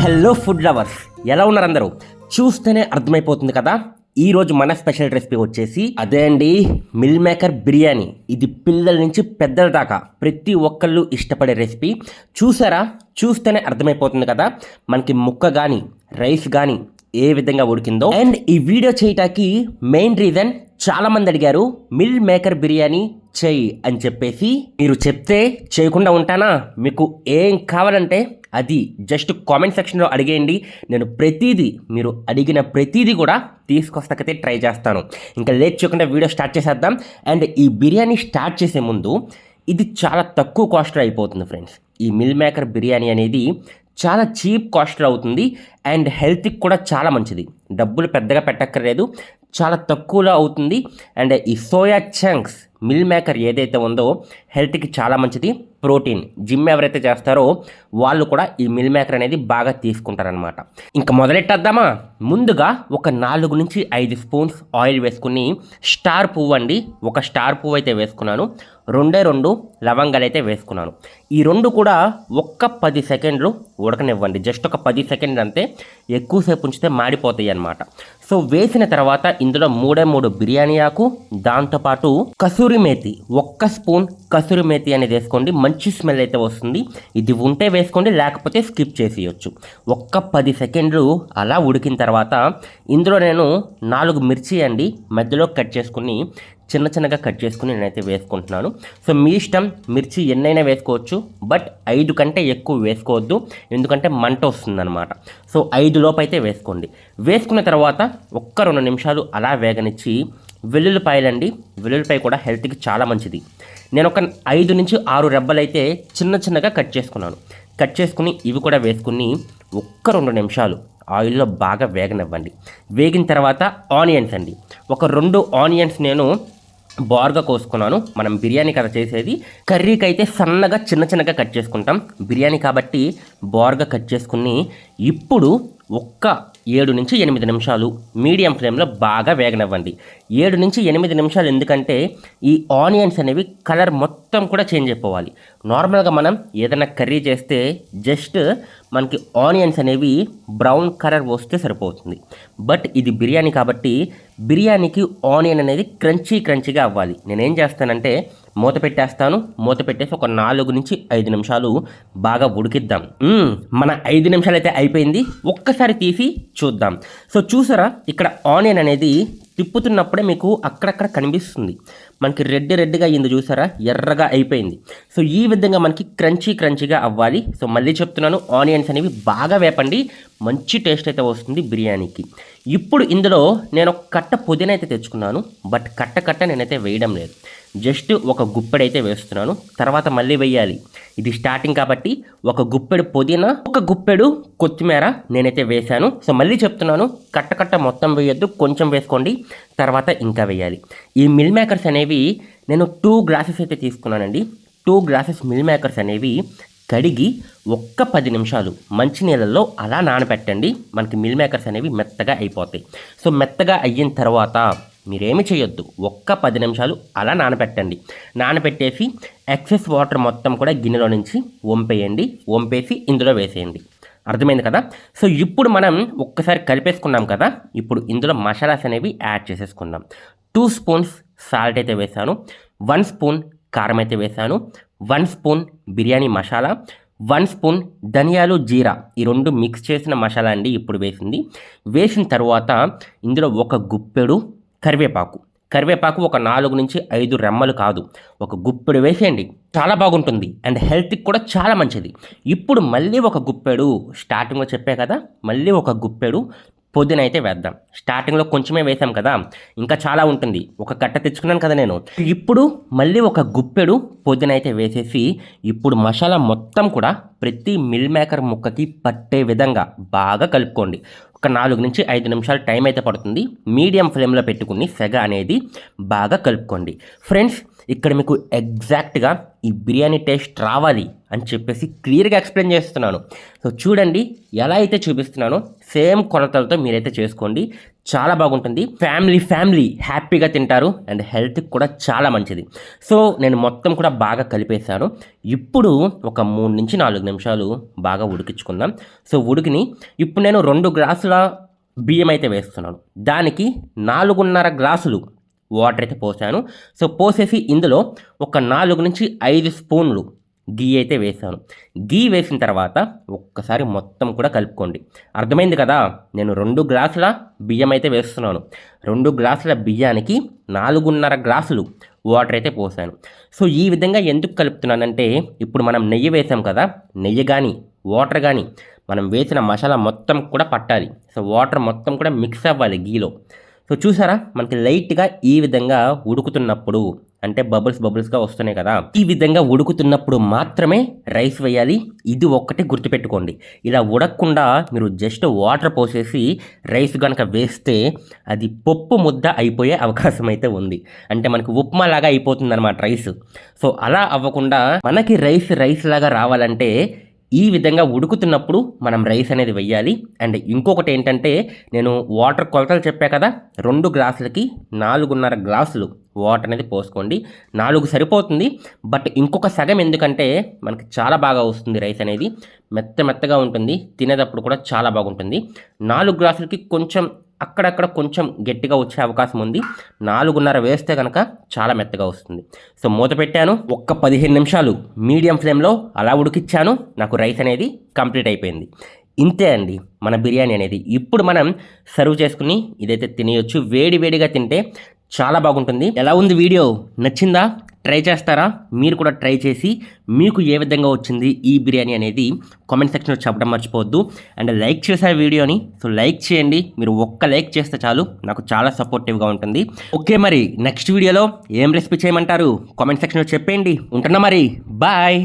Hello food lovers ఎలా ఉన్నారు అందరూ? చూస్తేనే అర్థమైపోతుంది కదా? ఈరోజు మన స్పెషల్ రెసిపీ వచ్చేసి అదే అండి మిల్ మేకర్ బిర్యానీ. ఇది పిల్లల నుంచి పెద్దల దాకా ప్రతి ఒక్కళ్ళు ఇష్టపడే రెసిపీ చూసారా? చూస్తేనే అర్థమైపోతుంది కదా? మనకి ముక్క కానీ రైస్ కానీ ఏ విధంగా ఉడికిందో. అండ్ ఈ వీడియో చేయటానికి మెయిన్ రీజన్ చాలా మంది అడిగారు మిల్ మేకర్ బిర్యానీ చెయ్యి అని చెప్పేసి. మీరు చెప్తే చేయకుండా ఉంటానా? మీకు ఏం కావాలంటే అది జస్ట్ కామెంట్ సెక్షన్లో అడిగేయండి. నేను ప్రతిదీ మీరు అడిగిన ప్రతిదీ కూడా తీసుకొస్తాకైతే ట్రై చేస్తాను. ఇంకా లేట్ చేయకుండా వీడియో స్టార్ట్ చేసేద్దాం. అండ్ ఈ బిర్యానీ స్టార్ట్ చేసే ముందు ఇది చాలా తక్కువ కాస్ట్లో అయిపోతుంది ఫ్రెండ్స్. ఈ మిల్ మేకర్ బిర్యానీ అనేది చాలా చీప్ కాస్ట్లో అవుతుంది. అండ్ హెల్త్కి కూడా చాలా మంచిది. డబ్బులు పెద్దగా పెట్టక్కర్లేదు. చాలా తక్కువలో అవుతుంది. అండ్ ఈ సోయా చంక్స్ మిల్ మేకర్ ఏదైతే ఉందో హెల్త్కి చాలా మంచిది. ప్రోటీన్. జిమ్ ఎవరైతే చేస్తారో వాళ్ళు కూడా ఈ మిల్ మేకర్ అనేది బాగా తీసుకుంటారనమాట ఇంకా మొదలెట్టేద్దామా? ముందుగా ఒక నాలుగు నుంచి ఐదు స్పూన్స్ ఆయిల్ వేసుకుని స్టార్ పువ్వు అండి ఒక స్టార్ పువ్వు అయితే వేసుకున్నాను. రెండే రెండు లవంగాలు అయితే వేసుకున్నాను. ఈ రెండు కూడా ఒక్క పది సెకండ్లు ఉడకనివ్వండి. జస్ట్ ఒక పది సెకండ్ అంతే ఎక్కువసేపు ఉంచితే మాడిపోతాయి అన్నమాట. సో వేసిన తర్వాత ఇందులో మూడే మూడు బిర్యానీ ఆకు దాంతోపాటు కసూరి మేతి. ఒక్క స్పూన్ కసూరి మేతి అనేది వేసుకోండి. మంచి స్మెల్ అయితే వస్తుంది. ఇది ఉంటే వేసుకోండి లేకపోతే స్కిప్ చేసేయచ్చు. ఒక్క పది సెకండ్లు అలా ఉడికిన తర్వాత ఇందులో నేను నాలుగు మిర్చి అండి మధ్యలో కట్ చేసుకుని చిన్న చిన్నగా కట్ చేసుకుని నేనైతే వేసుకుంటున్నాను. సో మీ ఇష్టం మిర్చి ఎన్నైనా వేసుకోవచ్చు. బట్ ఐదు కంటే ఎక్కువ వేసుకోవద్దు. ఎందుకంటే మంట వస్తుందన్నమాట. సో ఐదు లోపు అయితే వేసుకోండి. వేసుకున్న తర్వాత ఒక్క రెండు నిమిషాలు అలా వేగనిచ్చి వెల్లుల్లిపాయలండి. వెల్లుల్లిపాయ కూడా హెల్త్కి చాలా మంచిది. నేను ఒక ఐదు నుంచి ఆరు రెబ్బలైతే చిన్న చిన్నగా కట్ చేసుకున్నాను. కట్ చేసుకుని ఇవి కూడా వేసుకుని ఒక్క రెండు నిమిషాలు ఆయిల్లో బాగా వేగనివ్వండి. వేగిన తర్వాత ఆనియన్స్ అండి. ఒక రెండు ఆనియన్స్ నేను బార్గా కోసుకున్నాను. మనం బిర్యానీ కదా చేసేది. కర్రీకి అయితే సన్నగా చిన్న చిన్నగా కట్ చేసుకుంటాం. బిర్యానీ కాబట్టి బార్గా కట్ చేసుకుని ఇప్పుడు ఒక్క ఏడు నుంచి ఎనిమిది నిమిషాలు. మీడియం ఫ్లేమ్లో బాగా వేగనివ్వండి. ఏడు నుంచి ఎనిమిది నిమిషాలు ఎందుకంటే ఈ ఆనియన్స్ అనేవి కలర్ మొత్తం కూడా చేంజ్ అయిపోవాలి. నార్మల్గా మనం ఏదైనా కర్రీ చేస్తే జస్ట్ మనకి ఆనియన్స్ అనేవి బ్రౌన్ కలర్ వస్తే సరిపోతుంది. బట్ ఇది బిర్యానీ కాబట్టి బిర్యానీకి ఆనియన్ అనేది క్రంచీ క్రంచీగా అవ్వాలి. నేనేం చేస్తానంటే మూత పెట్టేస్తాను. మూత పెట్టేసి ఒక నాలుగు నుంచి ఐదు నిమిషాలు బాగా ఉడికిద్దాం. మన ఐదు నిమిషాలు అయితే అయిపోయింది. ఒక్కసారి తీసి చూద్దాం. సో చూసారా? ఇక్కడ ఆనియన్ అనేది తిప్పుతున్నప్పుడే మీకు అక్కడక్కడ కనిపిస్తుంది. మనకి రెడ్ రెడ్గా అయింది చూసారా? ఎర్రగా అయిపోయింది. సో ఈ విధంగా మనకి క్రంచీ క్రంచీగా అవ్వాలి. సో మళ్ళీ చెప్తున్నాను ఆనియన్స్ అనేవి బాగా వేపండి. మంచి టేస్ట్ అయితే వస్తుంది బిర్యానీకి. ఇప్పుడు ఇందులో నేను ఒక కట్ట పుదీనా అయితే తెచ్చుకున్నాను. బట్ కట్ట కట్ట నేనైతే వేయడం లేదు. జస్ట్ ఒక గుప్పెడైతే వేస్తున్నాను. తర్వాత మళ్ళీ వేయాలి. ఇది స్టార్టింగ్ కాబట్టి ఒక గుప్పెడు పుదీనా ఒక గుప్పెడు కొత్తిమీర నేనైతే వేశాను. సో మళ్ళీ చెప్తున్నాను కట్ట కట్ట మొత్తం వేయొద్దు కొంచెం వేసుకోండి తర్వాత ఇంకా వేయాలి. ఈ మిల్ మేకర్స్ అనేవి నేను టూ గ్లాసెస్ అయితే తీసుకున్నానండి. టూ గ్లాసెస్ మిల్ మేకర్స్ అనేవి కడిగి ఒక్క పది నిమిషాలు మంచినీళ్ళల్లో అలా నానబెట్టండి. మనకి మిల్ మేకర్స్ అనేవి మెత్తగా అయిపోతాయి. సో మెత్తగా అయిన తర్వాత మీరేమి చేయొద్దు. ఒక్క పది నిమిషాలు అలా నానబెట్టండి నానబెట్టేసి ఎక్సెస్ వాటర్ మొత్తం కూడా గిన్నెలో నుంచి వంపేయండి. వంపేసి ఇందులో వేసేయండి. అర్థమైంది కదా? సో ఇప్పుడు మనం ఒక్కసారి కలిపేసుకున్నాం కదా? ఇప్పుడు ఇందులో మసాలాస్ అనేవి యాడ్ చేసేసుకుందాం. టూ స్పూన్స్ సాల్ట్ అయితే వేసాను. వన్ స్పూన్ కారం అయితే వేసాను. One spoon biryani masala. One spoon ధనియాలు జీరా. ఈ రెండు మిక్స్ చేసిన మసాలా అండి ఇప్పుడు వేసింది. వేసిన తర్వాత ఇందులో ఒక గుప్పెడు కరివేపాకు. కరివేపాకు ఒక నాలుగు నుంచి ఐదు రెమ్మలు కాదు. ఒక గుప్పెడు వేసేయండి. చాలా బాగుంటుంది. అండ్ హెల్త్కి కూడా చాలా మంచిది. ఇప్పుడు మళ్ళీ ఒక గుప్పెడు స్టార్టింగ్లో చెప్పే కదా మళ్ళీ ఒక గుప్పెడు పొద్దున అయితే వేద్దాం స్టార్టింగ్లో కొంచెమే వేసాం కదా ఇంకా చాలా ఉంటుంది. ఒక కట్ట తెచ్చుకున్నాను కదా నేను. ఇప్పుడు మళ్ళీ ఒక గుప్పెడు పొద్దున అయితే వేసేసి ఇప్పుడు మసాలా మొత్తం కూడా ప్రతి మిల్ మేకర్ ముక్కకి పట్టే విధంగా బాగా కలుపుకోండి. ఒక నాలుగు నుంచి ఐదు నిమిషాలు టైం అయితే పడుతుంది. మీడియం ఫ్లేమ్లో పెట్టుకుని సెగ అనేది బాగా కలుపుకోండి. ఫ్రెండ్స్ ఇక్కడ మీకు ఎగ్జాక్ట్గా ఈ బిర్యానీ టేస్ట్ రావాలి అని చెప్పేసి క్లియర్గా ఎక్స్ప్లెయిన్ చేస్తున్నాను. సో చూడండి ఎలా అయితే చూపిస్తున్నానో సేమ్ కొలతలతో మీరైతే చేసుకోండి. చాలా బాగుంటుంది. ఫ్యామిలీ ఫ్యామిలీ హ్యాపీగా తింటారు అండ్ హెల్త్కి కూడా చాలా మంచిది. సో నేను మొత్తం కూడా బాగా కలిపేశాను. ఇప్పుడు ఒక మూడు నుంచి నాలుగు నిమిషాలు బాగా ఉడికించుకుందాం. సో ఉడికిని ఇప్పుడు నేను రెండు గ్లాసుల బియ్యం అయితే వేస్తున్నాను. దానికి నాలుగున్నర గ్లాసులు వాటర్ అయితే పోసాను. సో పోసేసి ఇందులో ఒక నాలుగు నుంచి ఐదు స్పూన్లు గీ అయితే వేసాను. గీ వేసిన తర్వాత ఒక్కసారి మొత్తం కూడా కలుపుకోండి. అర్థమైంది కదా? నేను రెండు గ్లాసుల బియ్యం అయితే వేస్తున్నాను. రెండు గ్లాసుల బియ్యానికి నాలుగున్నర గ్లాసులు వాటర్ అయితే పోసాను. సో ఈ విధంగా ఎందుకు కలుపుతున్నానంటే ఇప్పుడు మనం నెయ్యి వేసాం కదా? నెయ్యి కానీ వాటర్ కానీ మనం వేసిన మసాలా మొత్తం కూడా పట్టాలి. సో వాటర్ మొత్తం కూడా మిక్స్ అవ్వాలి గీలో. సో చూసారా? మనకి లైట్గా ఈ విధంగా ఉడుకుతున్నప్పుడు అంటే బబుల్స్ బబుల్స్గా వస్తున్నాయి కదా? ఈ విధంగా ఉడుకుతున్నప్పుడు మాత్రమే రైస్ వేయాలి. ఇది ఒక్కటి గుర్తుపెట్టుకోండి. ఇలా ఉడకకుండా మీరు జస్ట్ వాటర్ పోసేసి రైస్ కనుక వేస్తే అది పప్పు ముద్ద అయిపోయే అవకాశం అయితే ఉంది. అంటే మనకి ఉప్మా లాగా అయిపోతుంది అనమాట రైస్. సో అలా అవ్వకుండా మనకి రైస్ రైస్ లాగా రావాలంటే ఈ విధంగా ఉడుకుతున్నప్పుడు మనం రైస్ అనేది వెయ్యాలి. అండ్ ఇంకొకటి ఏంటంటే నేను వాటర్ కొలతలు చెప్పా కదా రెండు గ్లాసులకి నాలుగున్నర గ్లాసులు వాటర్ అనేది పోసుకోండి. నాలుగు సరిపోతుంది బట్ ఇంకొక సగం ఎందుకంటే మనకి చాలా బాగా వస్తుంది రైస్ అనేది. మెత్త మెత్తగా ఉంటుంది తినేటప్పుడు కూడా చాలా బాగుంటుంది. నాలుగు గ్లాసులకి కొంచెం అక్కడక్కడ కొంచెం గట్టిగా వచ్చే అవకాశం ఉంది. నాలుగున్నర వేస్తే కనుక చాలా మెత్తగా వస్తుంది. సో మూత పెట్టాను. ఒక్క పదిహేను నిమిషాలు మీడియం ఫ్లేమ్లో అలా ఉడికిచ్చాను. నాకు రైస్ అనేది కంప్లీట్ అయిపోయింది. ఇంతే అండి మన బిర్యానీ అనేది. ఇప్పుడు మనం సర్వ్ చేసుకుని ఇదైతే తినేయొచ్చు. వేడి వేడిగా తింటే చాలా బాగుంటుంది. ఎలా ఉంది వీడియో? నచ్చిందా? ట్రై చేస్తారా? మీరు కూడా ట్రై చేసి మీకు ఏ విధంగా వచ్చింది ఈ బిర్యానీ అనేది కామెంట్ సెక్షన్లో చెప్పడం మర్చిపోవద్దు. అండ్ లైక్ చేశారు వీడియోని సో లైక్ చేయండి. మీరు ఒక్క లైక్ చేస్తే చాలు. నాకు చాలా సపోర్టివ్గా ఉంటుంది. ఓకే మరి నెక్స్ట్ వీడియోలో ఏం రెసిపీ చేయమంటారు? కామెంట్ సెక్షన్లో చెప్పేయండి. ఉంటున్నా మరి. బాయ్